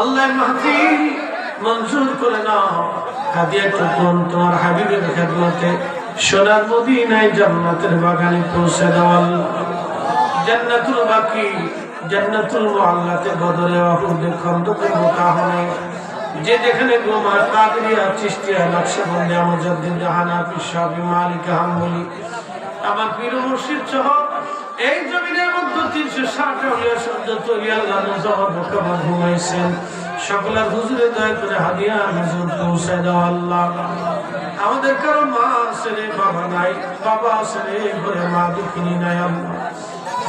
আল্লাহ মাহফিল মঞ্জুর করে নাও। হাদিয়া টুকুন তোমার হাবিবের খেদমতে সোনার মদিনায় জান্নাতের বাগানে পৌঁছে দাও আল্লাহ। জান্নাতুল বাকি, জান্নাতুল মুআল্লাতে বদরে অহুদে খন্দকে মোকাহনে যে যেখানে গোমা কাদরিয়া চিস্তিয়া নকশবন্দি আমজাদ্দিন জাহানাফি শাফি মালিক হাম্বলি আমার পীর মুর্শিদ সহ এই জমিনের মধ্যে তিনশো ষাট মোকামা ঘুমাইছেন। সকলের হুজুরে দয়া করে দাও আল্লাহ। আমাদের কারও মা আছে রে, বাবা নাই, বাবা আছে রে, ঘরে মা দুঃখিনী নাই আল্লাহ।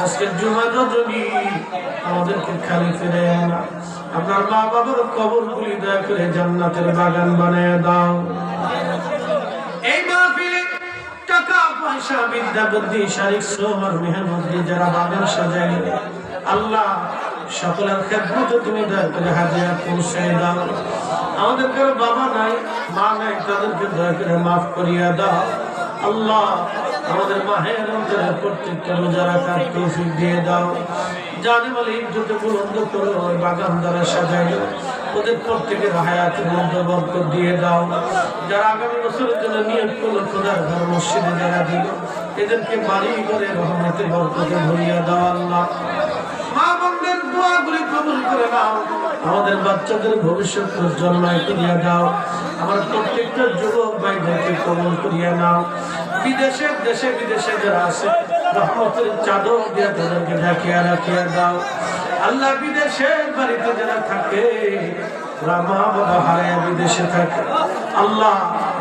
আজকের জুমা রজনী আমাদেরকে খালি ফিরে না। আপনার মা বাবার কবর গুলি দয়া করে জান্নাতের বাগান বানিয়ে দাও। টাকা বিদ্যা বুদ্ধি শারীরিক শ্রম আর যারা বাগান সাজাই আল্লাহ সকলের ক্ষেত্রে তুমি দয়া করে হাজিরা পৌঁছাই দাও। আমাদের বাবা নাই, মা নাই, তাদেরকে দয়া করে মাফ করিয়া দাও। আল্লাহ আমাদের মাহের রমজানের প্রত্যেকটা রোজা রাখার তৌফিক দিয়ে দাও। জানে বলে ইজ্জতে বুলন্দ করো ওই বাগান দ্বারা সাজাই ওদের প্রত্যেকের হায়াতের মধ্যে বরকত দিয়ে দাও। যারা আগামী বছরের জন্য নিয়োগ করল, খোদার ঘর মসজিদে যারা দিল, এদেরকে বাড়ি করে রহমতে বরকতে ভরিয়া দাও আল্লাহ। করে নাও। আমাদের বাচ্চাদের ভবিষ্যৎ জন্মায় করিয়া দাও। আমার প্রত্যেকটা যুবক ভাইদেরকে কবল করিয়া নাও। বিদেশে দেশে বিদেশে যারা আছে, রহমতের চাদর দিয়া তাদেরকে ঢাকিয়া রাখিয়া দাও। আল্লাহ বিদেশের বাড়িতে যারা থাকে, ওরা মা বাবা হারায় বিদেশে থাকে। আল্লাহ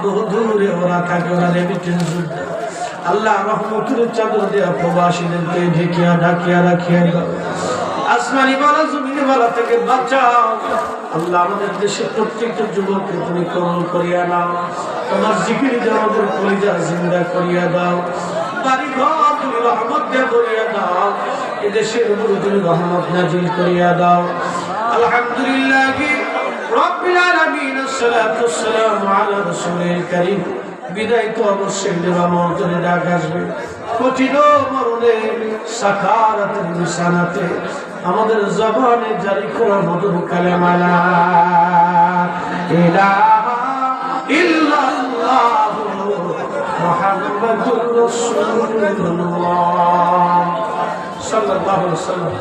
বহু দূরে ওরা থাকে, ওরা রেমিটেন্স আল্লাহ রহমতের চাদর দেয়া প্রবাসীদেরকে ঢেকিয়া, ঢাকিয়া রাখিয়া বালা থেকে আল্লাহ আমাদের প্রত্যেকটা জিন্দা করিয়া দাও। বাড়ি দাও। করিয়া দাও। আলহামদুলিল্লাহ রব্বিল আলামিন, আসসালাতু ওয়াসসালামু বিদায় তো অবশ্যই দেওয়া মন্ত্রে ডাক আসবে। নিশানাতে। আমাদের জবানে জারি করা মধুর কালেমালা, ইলাহা ইল্লাল্লাহু মুহাম্মাদুর রাসূলুল্লাহ। সাল্লাল্লাহু আলাইহি ওয়াসাল্লাম।